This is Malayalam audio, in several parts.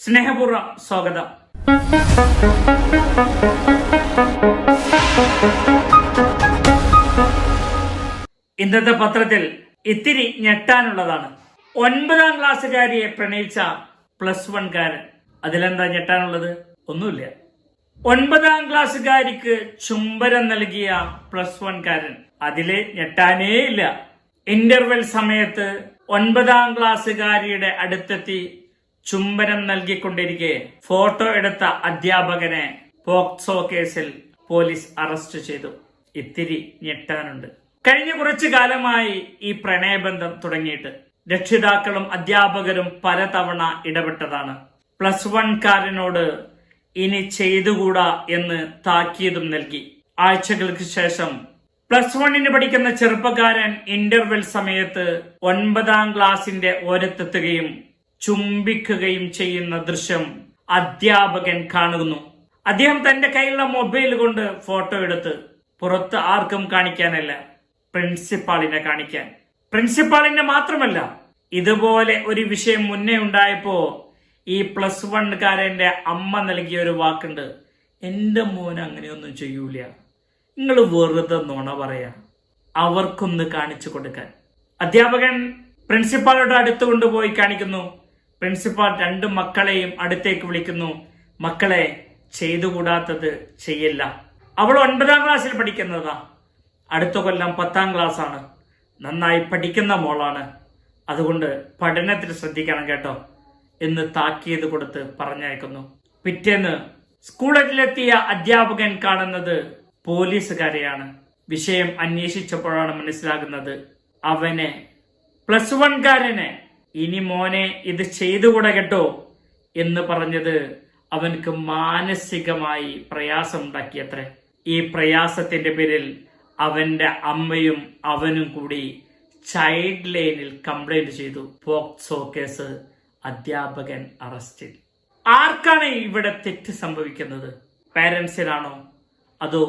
സ്നേഹപൂർവം സ്വാഗതം. ഇന്നത്തെ പത്രത്തിൽ ഇത്തിരി ഞെട്ടാനുള്ളതാണ്. ഒൻപതാം ക്ലാസ്സുകാരിയെ പ്രണയിച്ച പ്ലസ് വൺകാരൻ. അതിലെന്താ ഞെട്ടാനുള്ളത്? ഒന്നുമില്ല. ഒൻപതാം ക്ലാസ്സുകാരിക്ക് ചുംബനം നൽകിയ പ്ലസ് വൺകാരൻ. അതിൽ ഞെട്ടാനേ ഇല്ല. ഇന്റർവെൽ സമയത്ത് ഒൻപതാം ക്ലാസ്സുകാരിയുടെ അടുത്തെത്തി ചുംബനം നൽകിക്കൊണ്ടിരിക്കെ ഫോട്ടോ എടുത്ത അധ്യാപകനെ പോക്സോ കേസിൽ പോലീസ് അറസ്റ്റ് ചെയ്തു. ഇത്തിരി ഞെട്ടാനുണ്ട്. കഴിഞ്ഞ കുറച്ചു കാലമായി ഈ പ്രണയബന്ധം തുടങ്ങിയിട്ട് രക്ഷിതാക്കളും അധ്യാപകരും പലതവണ ഇടപെട്ടതാണ്. പ്ലസ് വൺകാരനോട് ഇനി ചെയ്തുകൂടാ എന്ന് താക്കീതും നൽകി. ആഴ്ചകൾക്ക് ശേഷം പ്ലസ് വണ്ണിന് പഠിക്കുന്ന ചെറുപ്പക്കാരൻ ഇന്റർവെൽ സമയത്ത് ഒൻപതാം ക്ലാസിന്റെ ഓരത്തെത്തുകയും ചുംബിക്കുകയും ചെയ്യുന്ന ദൃശ്യം അധ്യാപകൻ കാണുന്നു. അദ്ദേഹം തന്റെ കയ്യിലുള്ള മൊബൈൽ കൊണ്ട് ഫോട്ടോ എടുത്ത് പുറത്ത് ആർക്കും കാണിക്കാനല്ല പ്രിൻസിപ്പാളിനെ കാണിക്കാൻ. പ്രിൻസിപ്പാളിനെ മാത്രമല്ല ഇതുപോലെ ഒരു വിഷയം മുന്നേ ഉണ്ടായപ്പോ ഈ പ്ലസ് വൺകാരന്റെ അമ്മ നൽകിയ ഒരു വാക്കുണ്ട് എന്റെ മോൻ അങ്ങനെയൊന്നും ചെയ്യൂല. നിങ്ങൾ വെറുതെ നുണ പറയാ. അവർക്കൊന്ന് കാണിച്ചു കൊടുക്കാൻ. അധ്യാപകൻ പ്രിൻസിപ്പാളുടെ അടുത്ത് കൊണ്ടുപോയി കാണിക്കുന്നു പ്രിൻസിപ്പാൾ രണ്ട് മക്കളെയും അടുത്തേക്ക് വിളിക്കുന്നു. മക്കളെ ചെയ്തുകൂടാത്തത് ചെയ്യില്ല. അവൾ ഒൻപതാം ക്ലാസ്സിൽ പഠിക്കുന്നതാ. അടുത്ത കൊല്ലം പത്താം ക്ലാസ് ആണ് നന്നായി പഠിക്കുന്ന മോളാണ്. അതുകൊണ്ട് പഠനത്തിൽ ശ്രദ്ധിക്കണം കേട്ടോ എന്ന് താക്കീത് കൊടുത്ത് പറഞ്ഞയക്കുന്നു. പിറ്റേന്ന് സ്കൂളിലെത്തിയ അധ്യാപകൻ കാണുന്നത് പോലീസുകാരെയാണ്. വിഷയം അന്വേഷിച്ചപ്പോഴാണ് മനസ്സിലാകുന്നത്. അവനെ പ്ലസ് വൺകാരനെ ഇനി മോനെ ഇത് ചെയ്തുകൂടെ കേട്ടോ എന്ന് പറഞ്ഞത് അവനക്ക് മാനസികമായി പ്രയാസമുണ്ടാക്കിയത്രേ. ഈ പ്രയാസത്തിന്റെ പേരിൽ അവന്റെ അമ്മയും അവനും കൂടി ചൈൽഡ് ലൈനിൽ കംപ്ലൈന്റ് ചെയ്തു. പോക്സോ കേസ് അധ്യാപകൻ അറസ്റ്റിൽ. ആർക്കാണ് ഇവിടെ തെറ്റ് സംഭവിക്കുന്നത്? പാരൻസിനാണോ? അതോ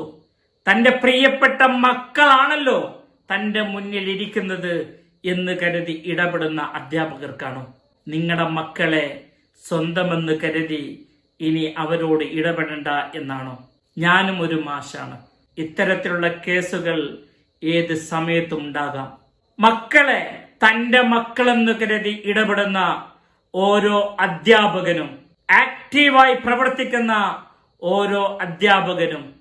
തന്റെ പ്രിയപ്പെട്ട മക്കളാണല്ലോ തന്റെ മുന്നിൽ ഇരിക്കുന്നത് എന്ന് കരുതി ഇടപെടുന്ന അധ്യാപകർക്കാണോ? നിങ്ങളുടെ മക്കളെ സ്വന്തമെന്ന് കരുതി ഇനി അവരോട് ഇടപെടണ്ട എന്നാണോ? ഞാനും ഒരു മാഷാണ്. ഇത്തരത്തിലുള്ള കേസുകൾ ഏത് സമയത്തും ഉണ്ടാകാം. മക്കളെ തന്റെ മക്കളെന്ന് കരുതി ഇടപെടുന്ന ഓരോ അധ്യാപകനും ആക്റ്റീവായി പ്രവർത്തിക്കുന്ന ഓരോ അധ്യാപകനും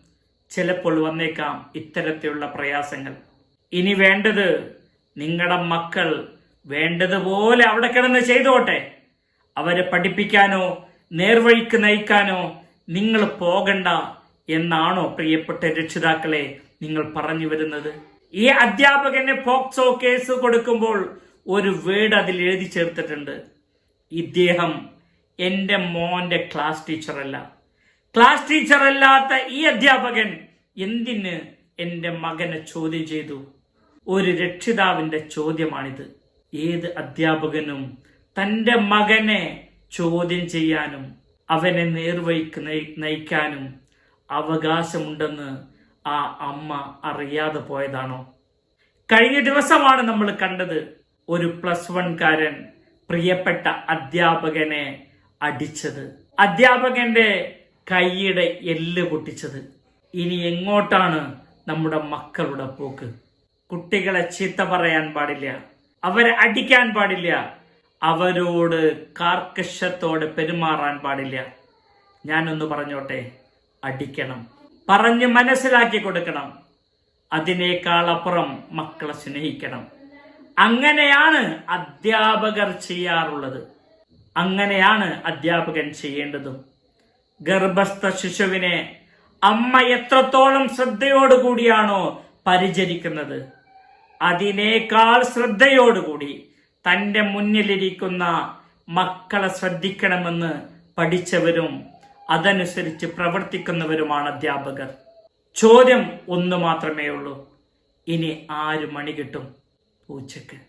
ചിലപ്പോൾ വന്നേക്കാം ഇത്തരത്തിലുള്ള പ്രയാസങ്ങൾ. ഇനി വേണ്ടത് നിങ്ങളുടെ മക്കൾ വേണ്ടതുപോലെ അവിടെ കിടന്ന് ചെയ്തോട്ടെ. അവരെ പഠിപ്പിക്കാനോ നേർവഴിക്ക് നയിക്കാനോ നിങ്ങൾ പോകണ്ട എന്നാണോ പ്രിയപ്പെട്ട രക്ഷിതാക്കളെ നിങ്ങൾ പറഞ്ഞു വരുന്നത്? ഈ അധ്യാപകന് പോക്സോ കേസ് കൊടുക്കുമ്പോൾ ഒരു വേർഡ് അതിൽ എഴുതി ചേർത്തിട്ടുണ്ട്. ഇദ്ദേഹം എന്റെ മോന്റെ ക്ലാസ് ടീച്ചറല്ല. ക്ലാസ് ടീച്ചറല്ലാത്ത ഈ അധ്യാപകൻ എന്തിന് എന്റെ മകനെ ചോദ്യം ചെയ്തു? ഒരു രക്ഷിതാവിന്റെ ചോദ്യമാണിത്. ഏത് അധ്യാപകനും തന്റെ മകനെ ചോദ്യം ചെയ്യാനും അവനെ നേർവഴിക്ക് നയി- നയിക്കാനും അവകാശമുണ്ടെന്ന് ആ അമ്മ അറിയാതെ പോയതാണോ? കഴിഞ്ഞ ദിവസമാണ് നമ്മൾ കണ്ടത് ഒരു പ്ലസ് വൺ കാരൻ പ്രിയപ്പെട്ട അധ്യാപകനെ അടിച്ചത്. അധ്യാപകന്റെ കൈയുടെ എല്ല് പൊട്ടിച്ചത്. ഇനി എങ്ങോട്ടാണ് നമ്മുടെ മക്കളുടെ പോക്ക്? കുട്ടികളെ ചീത്ത പറയാൻ പാടില്ല. അവരെ അടിക്കാൻ പാടില്ല. അവരോട് കാർക്കശത്തോടെ പെരുമാറാൻ പാടില്ല. ഞാനൊന്ന് പറഞ്ഞോട്ടെ? അടിക്കണം. പറഞ്ഞ് മനസ്സിലാക്കി കൊടുക്കണം. അതിനേക്കാൾ അപ്പുറം മക്കളെ സ്നേഹിക്കണം. അങ്ങനെയാണ് അധ്യാപകർ ചെയ്യാറുള്ളത്. അങ്ങനെയാണ് അധ്യാപകൻ ചെയ്യേണ്ടതും. ഗർഭസ്ഥ ശിശുവിനെ അമ്മ എത്രത്തോളം ശ്രദ്ധയോടുകൂടിയാണോ പരിചരിക്കുന്നത്. അതിനേക്കാൾ ശ്രദ്ധയോടുകൂടി തന്റെ മുന്നിലിരിക്കുന്ന മക്കളെ ശ്രദ്ധിക്കണമെന്ന് പഠിച്ചവരും അതനുസരിച്ച് പ്രവർത്തിക്കുന്നവരുമാണ് അധ്യാപകർ. ചോദ്യം ഒന്ന് മാത്രമേ ഉള്ളൂ ഇനി ആര് മണി കിട്ടും? പൂച്ചക്ക്.